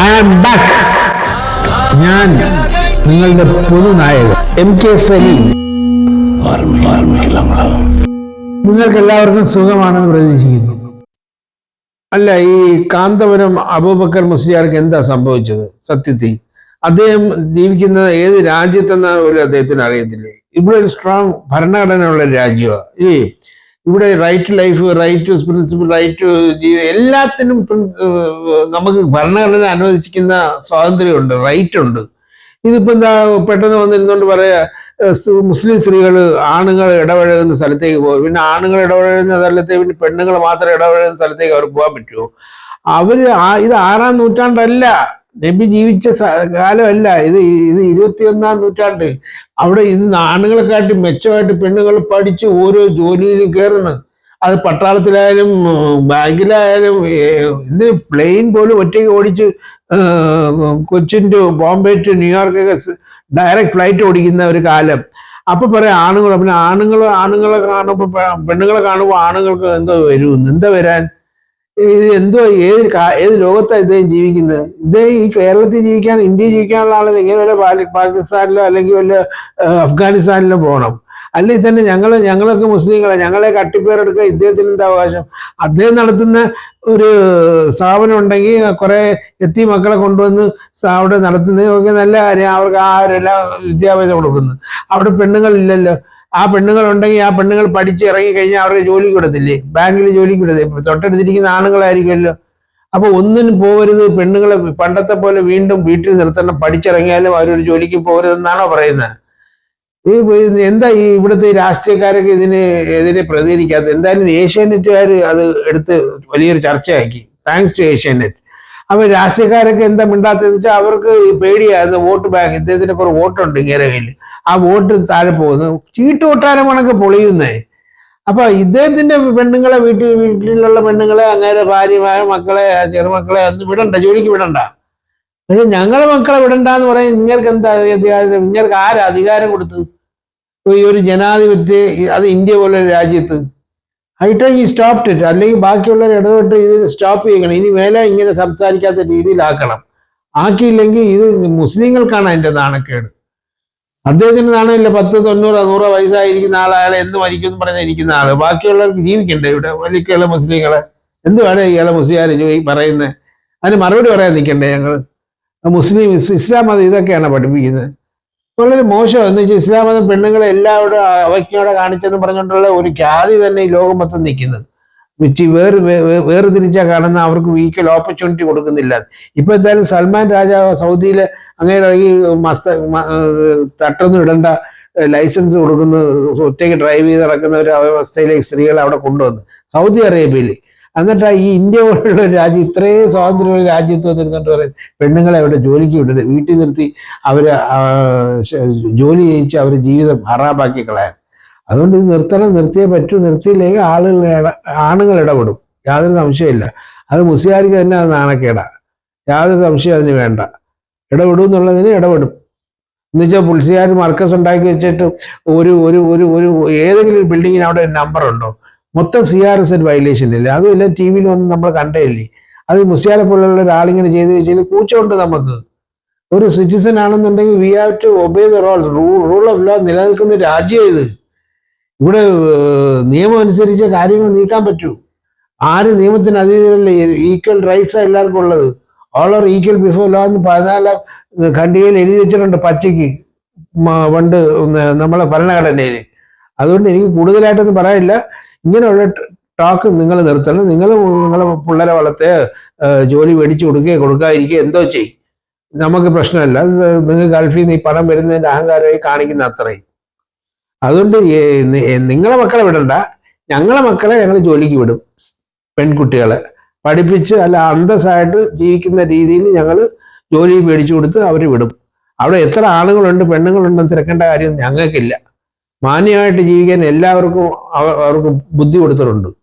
I am back ഞാൻ നിങ്ങളുടെ പുതുനായകൻ. M K Saleem നിങ്ങൾക്ക് എല്ലാവർക്കും സുഖമാണെന്ന് പ്രതീക്ഷിക്കുന്നു. അല്ല ഈ കാന്തപുരം അബൂബക്കർ മുസ്ലിയാർക്ക് എന്താ സംഭവിച്ചത്? സത്യത്തിൽ. അദ്ദേഹം ജീവിക്കുന്ന ഏത് രാജ്യത്തെന്ന പോലും അദ്ദേഹത്തിന് അറിയത്തില്ലേ? ഇവിടെ ഒരു സ്ട്രോങ് ഭരണഘടന ഉള്ള രാജ്യമാണ് ഇല്ലേ ഇവിടെ right life right principle right to എല്ലാത്തിനും നമുക്ക് ഭരണഘടന അനുവദിച്ചിരിക്കുന്ന സ്വാതന്ത്ര്യമുണ്ട് റൈറ്റ് ഉണ്ട്. ഇതിപ്പോ എന്താ പെട്ടെന്ന് വന്നിരുന്നോണ്ട് പറയാ മുസ്ലിം സ്ത്രീകൾ ആണുങ്ങൾ ഇടപഴകുന്ന സ്ഥലത്തേക്ക് പോകും പിന്നെ ആണുങ്ങൾ ഇടപഴകുന്ന സ്ഥലത്തേക്ക് പിന്നെ പെണ്ണുങ്ങൾ മാത്രം ഇടപഴകുന്ന സ്ഥലത്തേക്ക് അവർ പോകാൻ പറ്റുമോ? അവർ ഇത് ആറാം നൂറ്റാണ്ടല്ല. നബി ജീവിച്ച കാലമല്ല. ഇത് ഇത് ഇരുപത്തിയൊന്നാം നൂറ്റാണ്ട്. അവിടെ ഇത് ആണുങ്ങളെക്കാട്ടി മെച്ചമായിട്ട് പെണ്ണുങ്ങൾ പഠിച്ച് ഓരോ ജോലിയിലും കയറുന്നു. അത് പട്ടാളത്തിലായാലും ബാങ്കിലായാലും ഇത് പ്ലെയിൻ പോലും ഒറ്റയ്ക്ക് ഓടിച്ച് കൊച്ചിൻ ടു ബോംബെ ടു ന്യൂയോർക്കൊക്കെ ഡയറക്റ്റ് ഫ്ലൈറ്റ് ഓടിക്കുന്ന ഒരു കാലം. അപ്പൊ പറയാം ആണുങ്ങൾ പിന്നെ ആണുങ്ങൾ ആണുങ്ങളെ കാണുമ്പോൾ പെണ്ണുങ്ങളെ കാണുമ്പോൾ ആണുങ്ങൾക്ക് എന്തോ വരും എന്താ വരാൻ? ഇത് എന്തോ ഏത് ഏത് ലോകത്താണ് ഇദ്ദേഹം ജീവിക്കുന്നത്? ഇദ്ദേഹം ഈ കേരളത്തിൽ ജീവിക്കാൻ ഇന്ത്യയിൽ ജീവിക്കാനുള്ള ആളെ ഇങ്ങനെ വല്ല പാകി- പാകിസ്ഥാനിലോ അല്ലെങ്കിൽ വല്ല അഫ്ഗാനിസ്ഥാനിലോ പോകണം. അല്ലെങ്കിൽ തന്നെ ഞങ്ങൾ ഞങ്ങളൊക്കെ മുസ്ലിങ്ങളെ. ഞങ്ങളെ കട്ടിപ്പേരെടുക്കുക ഇദ്ദേഹത്തിന് എന്താ അവകാശം? അദ്ദേഹം നടത്തുന്ന ഒരു സ്ഥാപനം ഉണ്ടെങ്കിൽ കുറെ എത്തി മക്കളെ കൊണ്ടുവന്ന് അവിടെ നടത്തുന്നതൊക്കെ നല്ല കാര്യം. അവർക്ക് ആരെല്ലാം വിദ്യാഭ്യാസം കൊടുക്കുന്നു. അവിടെ പെണ്ണുങ്ങളില്ലല്ലോ. ആ പെണ്ണുങ്ങൾ ഉണ്ടെങ്കിൽ ആ പെണ്ണുങ്ങൾ പഠിച്ച് ഇറങ്ങി കഴിഞ്ഞാൽ അവർക്ക് ജോലിക്ക് വിടത്തില്ലേ ബാങ്കിൽ ജോലിക്ക് വിടത്തില്ലേ തൊട്ടടുത്തിരിക്കുന്ന ആണുങ്ങളായിരിക്കുമല്ലോ. അപ്പൊ ഒന്നിനും പോകരുത് പെണ്ണുങ്ങളെ പണ്ടത്തെ പോലെ വീണ്ടും വീട്ടിൽ നിർത്തണം. പഠിച്ചിറങ്ങിയാലും അവരൊരു ജോലിക്ക് പോകരുതെന്നാണോ പറയുന്നത്? ഈ എന്താ ഈ ഇവിടുത്തെ രാഷ്ട്രീയക്കാരൊക്കെ ഇതിന് എതിരെ പ്രതികരിക്കാത്തത്? എന്തായാലും ഏഷ്യാനെറ്റുകാർ അത് എടുത്ത് വലിയൊരു ചർച്ചയാക്കി. Thanks to Asianet. അപ്പൊ രാഷ്ട്രീയക്കാരൊക്കെ എന്താ മിണ്ടാത്തതെന്ന് വെച്ചാൽ അവർക്ക് പേടിയായിരുന്നു വോട്ട് ബാങ്ക് ഇദ്ദേഹത്തിന് കുറെ വോട്ടുണ്ട് ഇങ്ങനെ കയ്യിൽ. ആ വോട്ട് താഴെ പോകുന്നു. ചീട്ട് കൊട്ടാരം കണക്ക് പൊളിയുന്നേ. അപ്പൊ ഇദ്ദേഹത്തിന്റെ പെണ്ണുങ്ങളെ വീട്ടിൽ വീട്ടിലുള്ള പെണ്ണുങ്ങളെ അങ്ങനെ ഭാര്യമാരെ മക്കളെ ചെറുമക്കളെ ഒന്നും വിടണ്ട ജോലിക്ക് വിടണ്ട. പക്ഷെ ഞങ്ങളെ മക്കളെ വിടണ്ട എന്ന് പറയാൻ ഇങ്ങനെ എന്താ അധികാരം? ഇങ്ങനെ ആരാ അധികാരം കൊടുത്തു? ഈ ഒരു ജനാധിപത്യ അത് ഇന്ത്യ പോലെ രാജ്യത്ത് ഹൈടെക് സ്റ്റോപ്പ് ഇറ്റ് അല്ലെങ്കിൽ ബാക്കിയുള്ളവർ ഇടപെട്ട് ഇത് സ്റ്റോപ്പ് ചെയ്യണം. ഇനി മേലെ ഇങ്ങനെ സംസാരിക്കാത്ത രീതിയിലാക്കണം. ആക്കിയില്ലെങ്കിൽ ഇത് മുസ്ലിങ്ങൾക്കാണ് അതിന്റെ നാണക്കേട്. അദ്ദേഹത്തിന് നാണമില്ല പത്ത് തൊണ്ണൂറോ നൂറോ വയസ്സായിരിക്കുന്ന ആളയാളെ എന്ത് മരിക്കും ഇരിക്കുന്ന ആൾ. ബാക്കിയുള്ളവർക്ക് ജീവിക്കണ്ടേ ഇവിടെ? വലിക്കുള്ള മുസ്ലിങ്ങളെ. വേണേ ഇയാളെ മുസ്ലിയാർ പറയുന്നത്. അതിന് മറുപടി പറയാൻ നിൽക്കണ്ടേ ഞങ്ങൾ മുസ്ലിം ഇസ് ഇസ്ലാം മതം ഇതൊക്കെയാണ് പഠിപ്പിക്കുന്നത്. വളരെ മോശം. എന്ന് വെച്ചാൽ ഇസ്ലാം മതം പെണ്ണുങ്ങളെ എല്ലാവരും അവയ്ക്കോടെ കാണിച്ചെന്ന് പറഞ്ഞുകൊണ്ടുള്ള ഒരു ഖ്യാതി തന്നെ ഈ ലോകം മൊത്തം നിൽക്കുന്നത്. വിറ്റ് വേറെ വേർതിരിച്ചാ കാണുന്ന അവർക്ക് ഈക്വൽ ഓപ്പർച്യൂണിറ്റി കൊടുക്കുന്നില്ല. ഇപ്പൊ എന്തായാലും സൽമാൻ രാജാവ് സൗദിയിൽ അങ്ങനെ ഇറങ്ങി മസ്ത തട്ടൊന്നും ഇടണ്ട ലൈസൻസ് കൊടുക്കുന്ന ഒറ്റയ്ക്ക് ഡ്രൈവ് ചെയ്ത് നടക്കുന്ന ഒരു അവസ്ഥയിലേക്ക് സ്ത്രീകളെ അവിടെ കൊണ്ടുവന്നു. സൗദി അറേബ്യയിൽ എന്നിട്ട് ഈ ഇന്ത്യ പോലുള്ള ഒരു രാജ്യം ഇത്രയും സ്വാതന്ത്ര്യമുള്ള രാജ്യത്ത് വന്നിരുന്നിട്ട് പറയും പെണ്ണുങ്ങളെ അവിടെ ജോലിക്ക് വിട്ടത് വീട്ടിൽ നിർത്തി അവർ ജോലി ചെയ്യിച്ച് അവർ ജീവിതം ഹറാബാക്കി കളയാൻ. അതുകൊണ്ട് ഇത് നിർത്തണം നിർത്തിയേ പറ്റൂ നിർത്തിയില്ലെങ്കിൽ ആളുകൾ ആണുങ്ങൾ ഇടപെടും. യാതൊരു സംശയമില്ല അത് മുസ്ലിയാർക്ക് തന്നെ അത് നാണക്കേടാ. യാതൊരു സംശയം അതിന് വേണ്ട. ഇടപെടും എന്നുള്ളതിന് ഇടപെടും. എന്നുവെച്ചാൽ പുളിസുകാർ മർക്കസ് ഉണ്ടാക്കി വെച്ചിട്ട് ഒരു ഒരു ഒരു ഒരു ഏതെങ്കിലും ബിൽഡിങ്ങിന് അവിടെ നമ്പർ ഉണ്ടോ? മൊത്തം സി ആർ എസ് വയലേഷൻ ഇല്ല? അതുമില്ല ടി വിയിൽ ഒന്നും നമ്മൾ കണ്ടേയില്ലേ? അത് മുസ്യാല പോലുള്ള ഒരാളിങ്ങനെ ചെയ്ത് വെച്ചാൽ കൂച്ചോണ്ട് നമുക്ക് ഒരു സിറ്റിസൺ ആണെന്നുണ്ടെങ്കിൽ we have to obey the role rule of law നിലനിൽക്കുന്ന രാജ്യം ഇത് ഇവിടെ നിയമം അനുസരിച്ച് കാര്യങ്ങൾ നീക്കാൻ പറ്റൂ. ആര് നിയമത്തിന് അതീതല്ലേ ഈക്വൽ റൈറ്റ്സ് എല്ലാവർക്കും ഉള്ളത്. All are equal before law എന്ന് പതിനാലാം ഖണ്ഡികയിൽ എഴുതി വെച്ചിട്ടുണ്ട് പച്ചയ്ക്ക്. പണ്ട് നമ്മളെ ഭരണഘടനയിൽ അതുകൊണ്ട് എനിക്ക് കൂടുതലായിട്ടൊന്നും പറയാനില്ല. ഇങ്ങനെയുള്ള ടാക്ക് നിങ്ങൾ നിർത്തണം. നിങ്ങൾ നിങ്ങളെ പിള്ളേരെ വളർത്തെ ജോലി മേടിച്ചു കൊടുക്കുകയോ കൊടുക്കാതിരിക്കുക എന്തോ ചെയ്യും. നമുക്ക് പ്രശ്നമല്ല. നിങ്ങൾ ഗൾഫിൽ നിന്ന് ഈ പണം വരുന്നതിന്റെ അഹങ്കാരമായി കാണിക്കുന്ന അത്രയും. അതുകൊണ്ട് നിങ്ങളെ മക്കളെ വിടണ്ട. ഞങ്ങളെ മക്കളെ ഞങ്ങൾ ജോലിക്ക് വിടും. പെൺകുട്ടികളെ. പഠിപ്പിച്ച് അല്ല അന്തസ്സായിട്ട് ജീവിക്കുന്ന രീതിയിൽ ഞങ്ങൾ ജോലി മേടിച്ചു കൊടുത്ത് അവർ വിടും. അവിടെ എത്ര ആണുങ്ങളുണ്ട് പെണ്ണുങ്ങളുണ്ടെന്ന് തിരക്കേണ്ട കാര്യം ഞങ്ങൾക്കില്ല. മാന്യമായിട്ട് ജീവിക്കാൻ എല്ലാവർക്കും അവ- അവർക്ക് ബുദ്ധി കൊടുത്തിട്ടുണ്ട്.